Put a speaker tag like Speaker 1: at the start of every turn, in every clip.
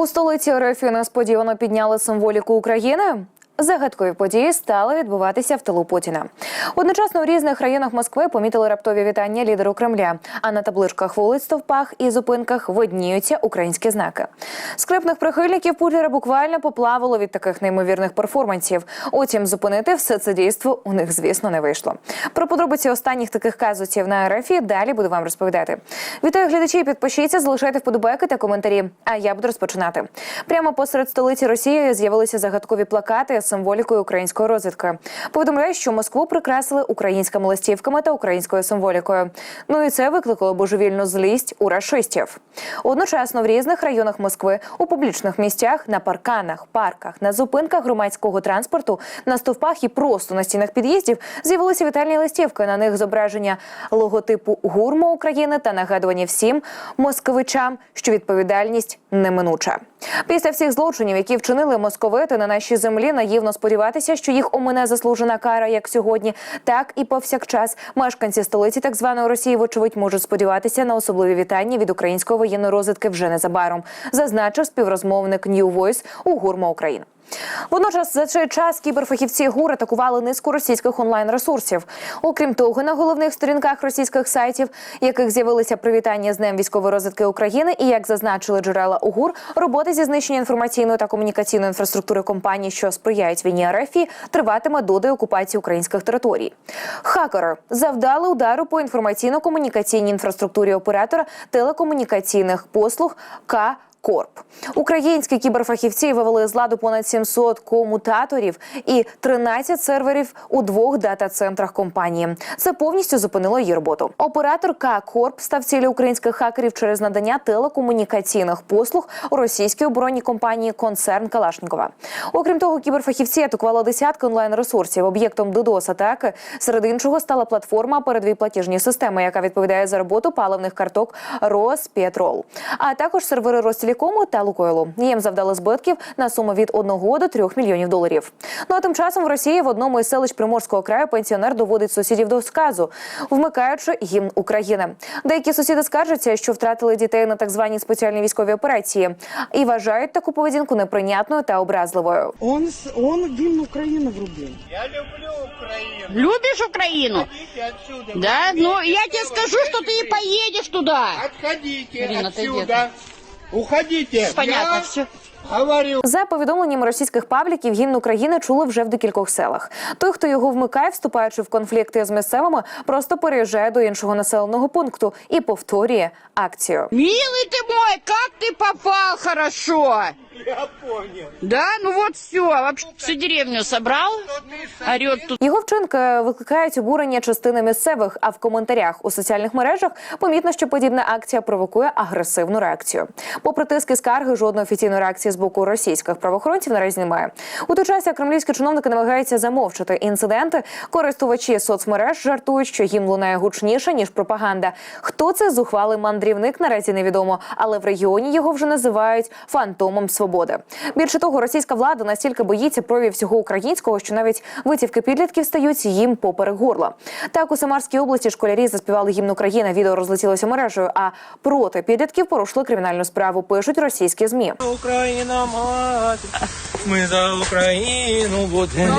Speaker 1: У столиці РФ несподівано підняли символіку України. Загадкові події стали відбуватися в тилу Путіна. Одночасно у різних районах Москви помітили раптові вітання лідеру Кремля. А на табличках вулиць, стовпах і зупинках видніються українські знаки. Скрипних прихильників Путіна буквально поплавило від таких неймовірних перформансів. Утім, зупинити все це дійство у них, звісно, не вийшло. Про подробиці останніх таких казусів на РФ далі буду вам розповідати. Вітаю глядачі, підпишіться, залишайте вподобайки та коментарі. А я буду розпочинати. Прямо посеред столиці Росії з'явилися загадкові плакати з символікою української розвідки. Повідомляють, що Москву прикрасили українськими листівками та українською символікою. Ну і це викликало божевільну злість у рашистів. Одночасно в різних районах Москви у публічних місцях, на парканах, парках, на зупинках громадського транспорту, на стовпах і просто на стінах під'їздів з'явилися вітальні листівки. На них зображення логотипу гурму України та нагадування всім москвичам, що відповідальність неминуча. Після всіх злочинів, які вчинили московити на нашій землі, наївно сподіватися, що їх омине заслужена кара, як сьогодні, так і повсякчас. Мешканці столиці так званої Росії, вочевидь, можуть сподіватися на особливі вітання від української воєнної розвідки вже незабаром, зазначив співрозмовник New Voice у гурма України. Водночас за цей час кіберфахівці ГУР атакували низку російських онлайн-ресурсів. Окрім того, на головних сторінках російських сайтів, яких з'явилися привітання з Днем військової розвідки України, і як зазначили джерела УГУР, роботи зі знищення інформаційної та комунікаційної інфраструктури компаній, що сприяють війні РФ, триватиме до деокупації українських територій. Хакери завдали удару по інформаційно-комунікаційній інфраструктурі оператора телекомунікаційних послуг К. Корп українські кіберфахівці вивели з ладу понад 700 комутаторів і 13 серверів у двох дата-центрах компанії. Це повністю зупинило її роботу. Оператор К Корп став цілі українських хакерів через надання телекомунікаційних послуг у російській оборонній компанії Концерн Калашнікова. Окрім того, кіберфахівці атакували десятки онлайн-ресурсів. Об'єктом DDoS атаки серед іншого стала платформа передові платіжні системи, яка відповідає за роботу паливних карток Роспетрол, а також сервери Ростелекому та Лукойлу. Їм завдали збитків на суму від 1 до 3 мільйонів доларів. Ну а тим часом в Росії в одному із селищ Приморського краю пенсіонер доводить сусідів до сказу, вмикаючи гімн України. Деякі сусіди скаржаться, що втратили дітей на так званій спеціальній військовій операції і вважають таку поведінку неприйнятною та образливою.
Speaker 2: Он, с- он гимн Украины врубил.
Speaker 3: Я люблю Украину.
Speaker 4: Любишь Украину?
Speaker 3: Идите отсюда.
Speaker 4: Да?
Speaker 3: Вы
Speaker 4: Ну,
Speaker 3: имеете
Speaker 4: я тебе
Speaker 3: право
Speaker 4: скажу, что ты и поедешь туда.
Speaker 3: Отходите
Speaker 4: Ирина, отойди.
Speaker 3: отсюда. Уходите.
Speaker 4: Понятно,
Speaker 3: Я
Speaker 4: все.
Speaker 3: говорю.
Speaker 1: За повідомленнями російських пабліків, гімн України чули вже в декількох селах. Той, хто його вмикає, вступаючи в конфлікти з місцевими, просто переїжджає до іншого населеного пункту і повторює акцію.
Speaker 4: Милый ты мой, как ты попал хорошо. Да? Ну вот все. Вообще всю деревню собрал. Орет тут.
Speaker 1: Його вчинки викликають обурення частини місцевих. А в коментарях у соціальних мережах помітно, що подібна акція провокує агресивну реакцію. Попри тиски скарги, жодної офіційної реакції з боку російських правоохоронців наразі немає. У той час як кремлівські чиновники намагаються замовчати інциденти, користувачі соцмереж жартують, що гімн лунає гучніше ніж пропаганда. Хто це зухвалий мандрівник наразі невідомо, але в регіоні його вже називають фантомом свободи. Більше того, російська влада настільки боїться проявів всього українського, що навіть витівки підлітків стають їм поперек горла. Так у Самарській області школярі заспівали гімн України. Відео розлетілося мережею. А проти підлітків порушили кримінальну справу. Пишуть російські змі.
Speaker 5: Україна мати, ми за Україну будемо.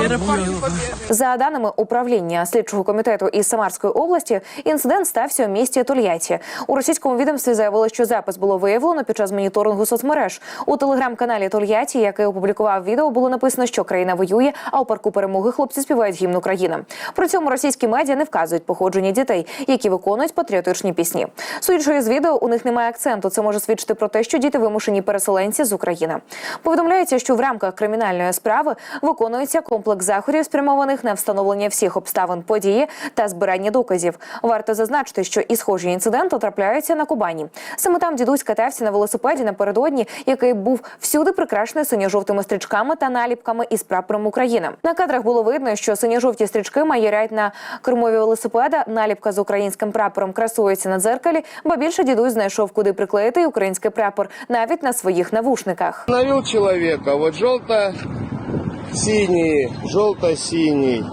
Speaker 1: За даними управління слідчого комітету із Самарської області, інцидент стався у місті Тольятті. У російському відомстві заявили, що запис було виявлено під час моніторингу соцмереж. У телеграм-каналі Тольятті, який опублікував відео, було написано, що країна воює, а у парку перемоги хлопці співають гімн України. При цьому російські медіа не вказують походження дітей, які виконують патріотичні пісні. Судячи з відео, у них немає акценту. Це може свідчити про те, що діти вимушені переселенці з України. Повідомляється, що в рамках кримінальної справи виконується комплекс заходів, спрямованих на встановлення всіх обставин події та збирання доказів. Варто зазначити, що і схожі інциденти трапляються на Кубані. Саме там дідусь катався на велосипеді напередодні, який був всюди прикрашений синьо-жовтими стрічками та наліпками із прапором України. На кадрах було видно, що синьо-жовті стрічки маєрять на кермові велосипеда. Наліпка з українським прапором красується на дзеркалі, бо більше дідусь знайшов, куди приклеїти український прапор, навіть на своїх навушниках.
Speaker 6: остановил человека. Вот желто-синий, желто-синий.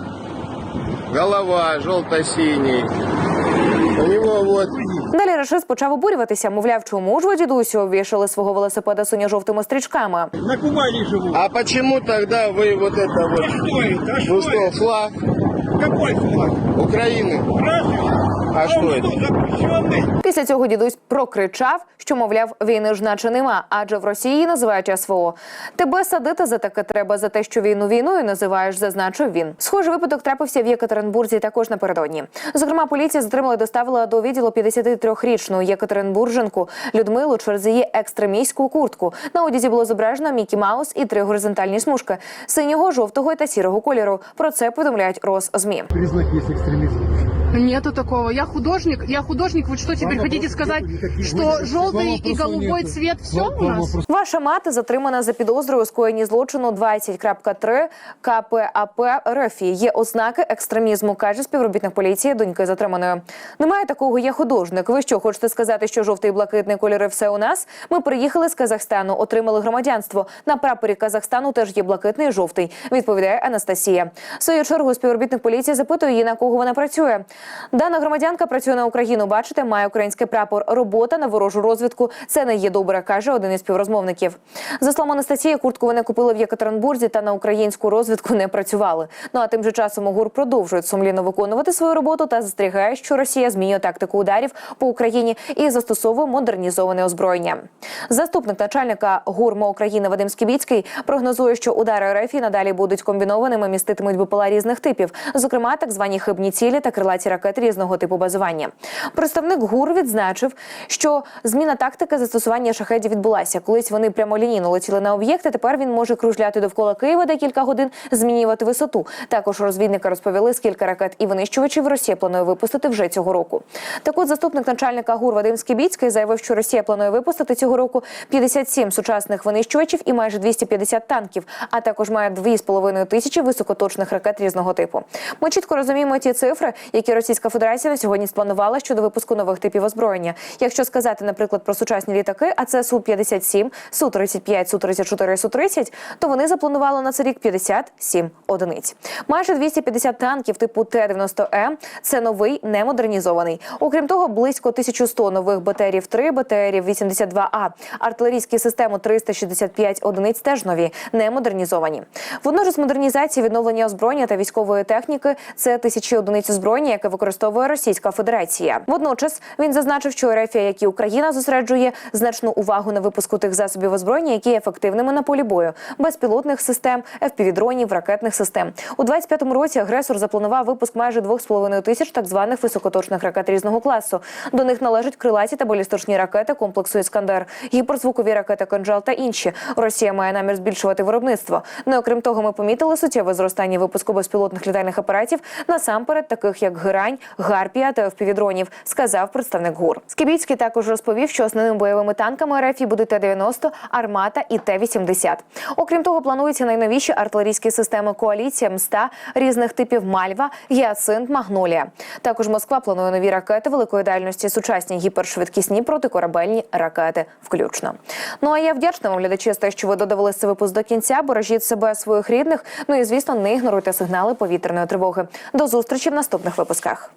Speaker 6: Голова желто-синий.
Speaker 3: У него вот
Speaker 1: Далі рашист почав обурюватися. Мовляв, чому ж ви дідусю обвішали свого велосипеда синьо-жовтими стрічками?
Speaker 5: На Кубани живу.
Speaker 3: А почему тогда вы вот это вот,
Speaker 5: Что это? А
Speaker 3: ну
Speaker 5: что
Speaker 3: что,
Speaker 5: это?
Speaker 3: флаг
Speaker 5: Какой флаг?
Speaker 3: Украины?
Speaker 5: Разве?
Speaker 3: А что
Speaker 5: Он
Speaker 3: это?
Speaker 5: что, запрещенный?
Speaker 1: Після цього дідусь прокричав, що мовляв, війни ж наче нема, адже в Росії називають СВО. Тебе садити за таке треба за те, що війну війною називаєш, зазначив він. Схожий випадок трапився в Єкатеринбурзі також напередодні. Зокрема, поліція затримала і доставила до відділу 53-річну Єкатеринбурженку Людмилу через її екстремістську куртку. На одязі було зображено Мікі Маус і три горизонтальні смужки синього, жовтого та сірого кольору. Про це повідомляють Росзмі.
Speaker 6: признак есть экстремизм.
Speaker 7: Нету такого. Я художник. Я художник. Вы что теперь
Speaker 6: Вам
Speaker 7: хотите
Speaker 6: вопрос
Speaker 7: сказать,
Speaker 6: никаких.
Speaker 7: что
Speaker 6: Вы-
Speaker 7: желтый
Speaker 6: вам
Speaker 7: и
Speaker 6: вопросов
Speaker 7: голубой
Speaker 6: нету.
Speaker 7: цвет все
Speaker 6: Вам-
Speaker 7: у
Speaker 6: вам
Speaker 7: нас?
Speaker 6: вопрос-
Speaker 1: Ваша мати затримана за підозрою у скоєнні злочину 20.3 КПАП РФ. Є ознаки екстремізму, каже співробітник поліції доньки затриманої. Немає такого, є художник. Ви що хочете сказати, що жовтий і блакитний кольори все у нас? Ми приїхали з Казахстану, отримали громадянство. На прапорі Казахстану теж є блакитний і жовтий. Відповідає Анастасія. В свою чергу співробітник поліції запитує її, на кого вона працює. Дана громадянка працює на Україну. Бачите, має український прапор. Робота на ворожу розвідку. Це не є добре, каже один із співрозмовників. За словом Анастасії, куртку вони купили в Єкатеринбурзі та на українську розвідку не працювали. Ну а тим же часом ОГУР продовжують сумлінно виконувати свою роботу та застерігає, що Росія змінює тактику ударів по Україні і застосовує модернізоване озброєння. Заступник начальника ГУРМО України Вадим Скібіцький прогнозує, що удари РФ надалі будуть комбінованими, міститимуть БПЛА різних типів, зокрема так звані хибні цілі та крилаті ракети різного типу базування. Представник ГУР відзначив, що зміна тактики застосування шахедів відбулася. Колись вони прямолінійно летіли на об'єкти. Тепер він може кружляти довкола Києва декілька годин, змінювати висоту. Також розвідники розповіли, скільки ракет і винищувачів Росія планує випустити вже цього року. Так от заступник начальника ГУР Вадим Скібіцький заявив, що Росія планує випустити цього року 57 сучасних винищувачів і майже 250 танків, а також має 2,5 тисячі високоточних ракет різного типу. Ми чітко розуміємо ті цифри, які Російська Федерація на сьогодні спланувала щодо випуску нових типів озброєння. Якщо сказати, наприклад, про сучасні літаки, а це су 57 су 35 су 34 су 30 то вони запланували на цей рік 57 одиниць. Майже 250 танків типу Т-90М – це новий, не модернізований. Окрім того, близько 1100 нових БТРів 3, БТРів 82А, артилерійські системи 365 одиниць теж нові, не модернізовані. Водночас модернізація, відновлення озброєння та військової техніки – це тисячі одиниць озброєння, яке використовує Російська Федерація. Водночас він зазначив, що РФ, як і Україна, зосереджує значну увагу на випуску тих засобів озброєння, які є ефективними на полі бою, безпілотних систем, FPV-дронів, ракетних систем. У 25-му році агресор запланував випуск майже 2,5 тисяч так званих високоточних ракет різного класу. До них належать крилаті та балістичні ракети комплексу Іскандер, гіперзвукові ракети «Кинжал» та інші. Росія має намір збільшувати виробництво. Ну, окрім того, ми помітили суттєве зростання випуску безпілотних літальних апаратів насамперед, таких як Герань, Гарпія та FPV-дронів, сказав представник ГУР. Скібіцький також розповів, що основними бойовими танками РФ будуть Т-90, Армата і Т-80. Окрім того, плануються найновіші артилерійські системи коаліція МСТА різних типів Мальва, Гіацинт, Магнолія. Також Москва планує нові ракети великої дальності, сучасні гіпершвидкісні протикорабельні ракети, включно. Ну а я вдячна вам глядачі за те, що ви додивилися цей випуск до кінця. Бережіть себе своїх рідних. Ну і звісно, не ігноруйте сигнали повітряної тривоги. До зустрічі в наступних випусках річках.